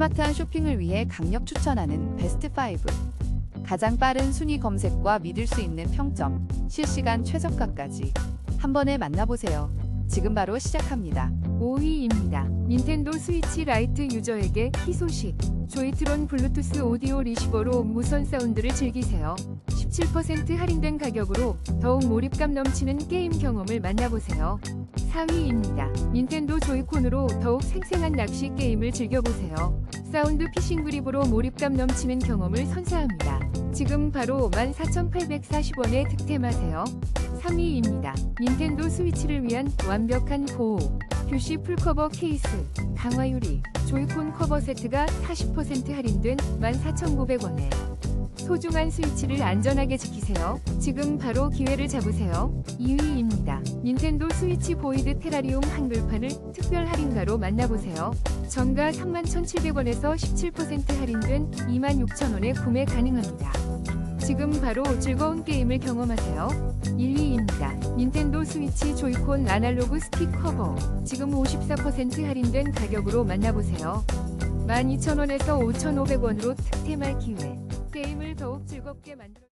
스마트한 쇼핑을 위해 강력 추천하는 베스트 5. 가장 빠른 순위 검색과 믿을 수 있는 평점, 실시간 최저가까지 한 번에 만나보세요. 지금 바로 시작합니다. 5위입니다. 닌텐도 스위치 라이트 유저에게 희소식. 조이트론 블루투스 오디오 리시버로 무선 사운드를 즐기세요. 17% 할인된 가격으로 더욱 몰입감 넘치는 게임 경험을 만나보세요. 4위입니다. 닌텐도 조이콘으로 더욱 생생한 낚시 게임을 즐겨보세요. 사운드 피싱 그립으로 몰입감 넘치는 경험을 선사합니다. 지금 바로 14,840원에 득템하세요. 3위입니다. 닌텐도 스위치를 위한 완벽한 보호. 뷰시 풀커버 케이스, 강화 유리, 조이콘 커버 세트가 40% 할인된 14,900원에 소중한 스위치를 안전하게 지키세요. 지금 바로 기회를 잡으세요. 2위입니다. 닌텐도 스위치 보이드 테라리움 한글판을 특별 할인가로 만나보세요. 정가 31,700원에서 17% 할인된 26,000원에 구매 가능합니다. 지금 바로 즐거운 게임을 경험하세요. 1위입니다. 닌텐도 스위치 조이콘 아날로그 스틱 커버. 지금 54% 할인된 가격으로 만나보세요. 12,000원에서 5,500원으로 득템할 기회. 게임을 더욱 즐겁게 만들어